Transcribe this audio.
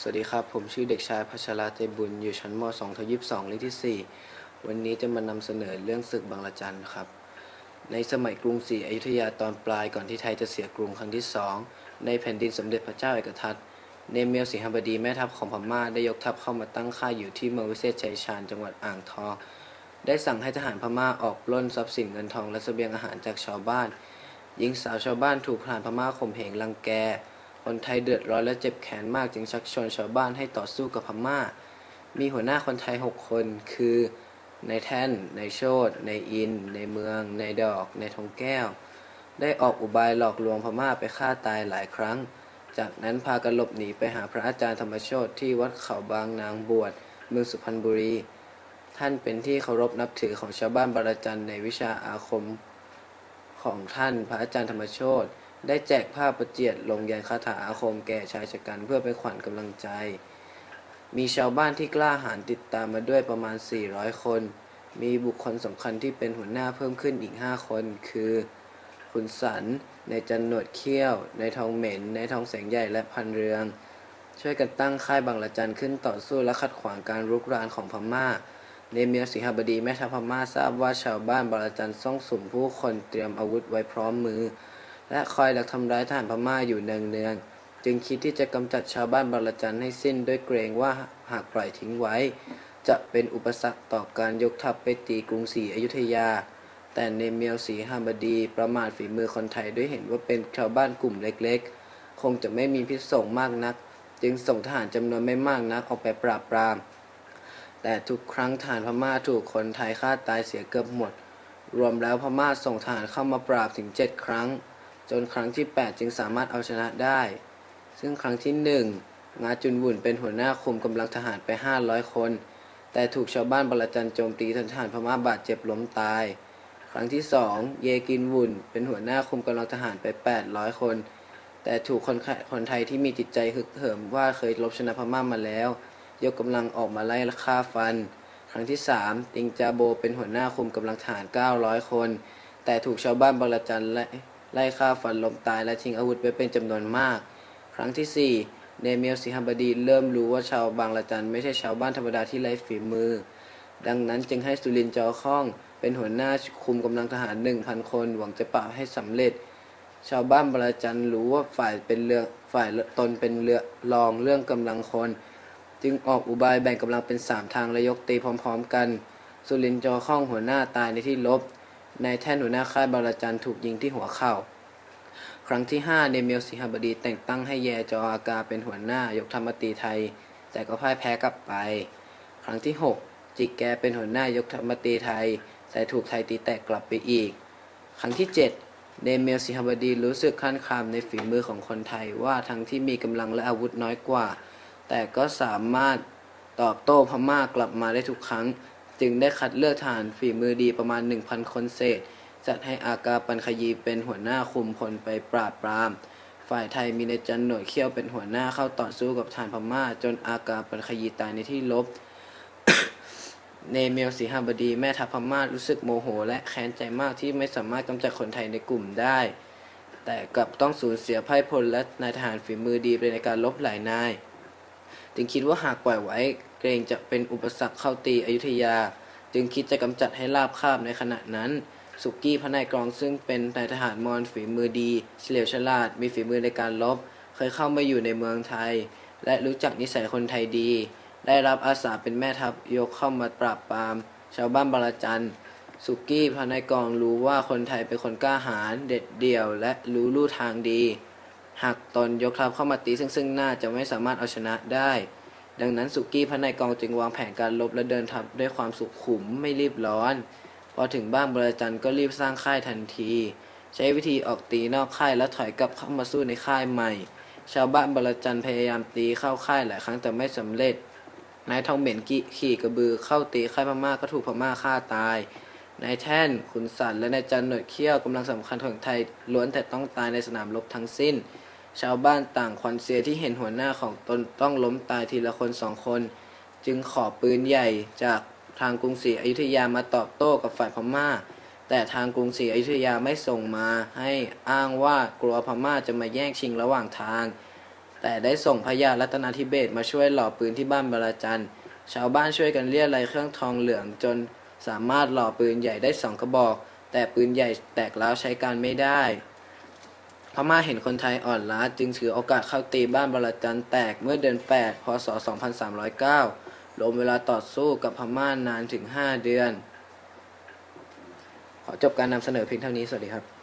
สวัสดีครับ ผมชื่อเด็กชายพัชราเตบุญ อยู่ชั้นม .2 ทยิบ2เลขที่ 4 วันนี้จะมานำเสนอเรื่องศึกบางระจันครับ ในสมัยกรุงศรีอยุธยาตอนปลายก่อนที่ไทยจะเสียกรุงครั้งที่สองในแผ่นดินสมเด็จพระเจ้าเอกทัตเนเมียวสิงหบดีแม่ทัพของพม่าได้ยกทัพเข้ามาตั้งค่ายอยู่ที่เมืองวิเศษชัยชาญจังหวัดอ่างทอง ได้สั่งให้ทหารพม่าออกปล้นทรัพย์สินเงินทองและเสบียงอาหารจากชาวบ้านหญิงสาวชาวบ้านถูกทหารพม่าข่มเหงรังแก คนไทยเดือดร้อนและเจ็บแค้นมากจึงชักชวนชาวบ้านให้ต่อสู้กับพม่า มีหัวหน้าคนไทย 6 คน คือนายแท่นนายโชตนายอินนายเมืองนายดอกนายทองแก้ว ได้ออกอุบายหลอกลวงพม่าไปฆ่าตายหลายครั้ง จากนั้นพากันหลบหนีไปหาพระอาจารย์ธรรมโชตที่วัดเขาบางนางบวชเมืองสุพรรณบุรี ท่านเป็นที่เคารพนับถือของชาวบ้านบารจันในวิชาอาคมของท่านพระอาจารย์ธรรมโชต ได้แจกผ้าประเจียดลงยันคาถาอาคมแก่ชายชะกันเพื่อเป็นขวัญกำลังใจ มีชาวบ้านที่กล้าหาญติดตามมาด้วยประมาณ 400 คน มีบุคคลสำคัญที่เป็นหัวหน้าเพิ่มขึ้นอีก 5 คน คือคุณสัน ในจันหนวดเขี้ยว ในทองเหม็น ในทองแสงใหญ่และพันเรือง ช่วยกันตั้งค่ายบางละจันขึ้นต่อสู้และขัดขวางการรุกรานของพม่าในเมียสิงหบดีแม่ทัพพม่าทราบว่าชาวบ้านบางละจันซ่องสุมผู้คนเตรียมอาวุธไว้พร้อมมือ และคอยดักทำร้ายทหารพม่าอยู่เนืองๆจึงคิดที่จะกำจัดชาวบ้านบางละจันให้สิ้นด้วยเกรงว่าหากปล่อยทิ้งไว้ จะเป็นอุปสรรคต่อการยกทัพไปตีกรุงศรีอยุธยา แต่ในเมียวศรีหบดีประมาทฝีมือคนไทยด้วยเห็นว่าเป็นชาวบ้านกลุ่มเล็กๆ คงจะไม่มีพิษสงมากนัก จึงส่งทหารจำนวนไม่มากนักออกไปปราบปราม แต่ทุกครั้งทหารพม่าถูกคนไทยฆ่าตายเสียเกือบหมด รวมแล้วพม่าส่งทหารเข้ามาปราบถึง7ครั้ง จนครั้งที่ 8 จึงสามารถเอาชนะได้ ซึ่งครั้งที่ 1 งาจุนวุ่นเป็นหัวหน้าคุมกำลังทหารไป 500 คน แต่ถูกชาวบ้านบรจันโจมตีทหารพม่าบาดเจ็บล้มตาย ครั้งที่ 2 เยกินวุ่นเป็นหัวหน้าคุมกำลังทหารไป 800 คน แต่ถูกคนไทยคนไทยที่มีจิตใจฮึกเหิมว่าเคยรบชนะพม่ามาแล้ว ยกกำลังออกมาไล่ฆ่าฟัน ครั้งที่ 3 ติงจาโบเป็นหัวหน้าคุมกำลังทหาร 900 คน แต่ถูกชาวบ้านบรจันไล่ ไล่ฆ่าฟันลมตายและทิ้งอาวุธไว้เป็นจำนวนมาก ครั้งที่4เนเมียวสิฮัมบดีเริ่มรู้ว่าชาวบางละจันไม่ใช่ชาวบ้านธรรมดาที่ไร้ฝีมือ ดังนั้นจึงให้สุรินจอข้อง เป็นหัวหน้าคุมกำลังทหาร1,000คน หวังจะปราบให้สำเร็จ ชาวบ้านบรจันรู้ว่าฝ่ายเป็นเรือฝ่ายตนเป็นเรือรองเรื่องกำลังคน จึงออกอุบายแบ่งกำลังเป็นสามทางและยกตีพร้อม ๆ กัน สุรินจอข้องหัวหน้าตายในที่ลบ นายแท่นหัวหน้าค่ายบารจันถูกยิงที่หัวเข่า ครั้งที่ 5เนเมียวสิหบดีแต่งตั้งให้แยจออากาเป็นหัวหน้ายกธรรมตีไทย แต่ก็พ่ายแพ้กลับไป ครั้งที่ 6 จิกแกเป็นหัวหน้ายกธรรมตีไทย แต่ถูกไทยตีแตกกลับไปอีก ครั้งที่ 7เนเมียวสิหบดีรู้สึกขั้นคามในฝีมือของคนไทยว่าทั้งที่มีกำลังและอาวุธน้อยกว่า แต่ก็สามารถตอบโต้พม่ากลับมาได้ทุกครั้ง จึงได้คัดเลือกทหารฝีมือดีประมาณ 1,000 คนเศษ จัดให้อากาปันขยีเป็นหัวหน้าคุมพลไปปราบปราม ฝ่ายไทยมีในจันหน่วยเขี้ยวเป็นหัวหน้าเข้าต่อสู้กับทหารพม่า จนอากาปันขยีตายในที่ลบ เนเมียวสีหบดีแม่ทัพพม่ารู้สึกโมโห และแค้นใจมากที่ไม่สามารถกำจัดคนไทยในกลุ่มได้ แต่กลับต้องสูญเสียไพ่พลและนายทหารฝีมือดีไปในการลบหลายนาย จึงคิดว่าหากปล่อยไว้ เกรงจะเป็นอุปสรรคเข้าตีอยุธยา จึงคิดจะกำจัดให้ราบคาบในขณะนั้น สุกี้พระนายกรองซึ่งเป็นนายทหารมอญฝีมือดีเฉลียวฉลาด มีฝีมือในการลบ เคยเข้ามาอยู่ในเมืองไทย และรู้จักนิสัยคนไทยดี ได้รับอาสาเป็นแม่ทัพยกเข้ามาปราบปราม ชาวบ้านบารจันสุกี้พระนายกรองรู้ว่าคนไทยเป็นคนกล้าหาญเด็ดเดี่ยว และรู้ลู่ทางดี หากตนยกทัพเข้ามาตีซึ่งซึ่งหน้าจะไม่สามารถเอาชนะได้ ดังนั้นสุกี้พระนายกองจึงวางแผนการลบและเดินทัพด้วยความสุขุมไม่รีบร้อน พอถึงบ้านบรจันก็รีบสร้างค่ายทันที ใช้วิธีออกตีนอกค่ายและถอยกลับเข้ามาสู้ในค่ายใหม่ ชาวบ้านบรจันพยายามตีเข้าค่ายหลายครั้งแต่ไม่สำเร็จ นายทองเหม็นกิขี่กระบือเข้าตีค่ายพม่าก็ถูกพม่าฆ่าตายนายแท่นขุนสันและนายจันหนวดเขี้ยวกำลังสำคัญของไทยล้วนแต่ต้องตายในสนามรบทั้งสิ้น ชาวบ้านต่างควันเสียที่เห็นหัวหน้าของตนต้องล้มตายทีละคนสองคน จึงขอปืนใหญ่จากทางกรุงศรีอยุธยามาตอบโต้กับฝ่ายพม่า แต่ทางกรุงศรีอยุธยาไม่ส่งมาให้อ้างว่ากลัวพม่าจะมาแย่งชิงระหว่างทาง แต่ได้ส่งพญารัตนาธิเบศมาช่วยหล่อปืนที่บ้านบาราจันทร์ชาวบ้านช่วยกันเรียอะไรยเครื่องทองเหลืองจนสามารถหล่อปืนใหญ่ได้สองกระบอก แต่ปืนใหญ่แตกแล้วใช้การไม่ได้ พม่าเห็นคนไทยอ่อนล้าจึงถือโอกาสเข้าตีบ้านบาราจันแตกเมื่อเดือน 8 พศ 2309รวมเวลาต่อสู้กับพม่านานถึง 5 เดือน ขอจบการนำเสนอเพียงเท่านี้ สวัสดีครับ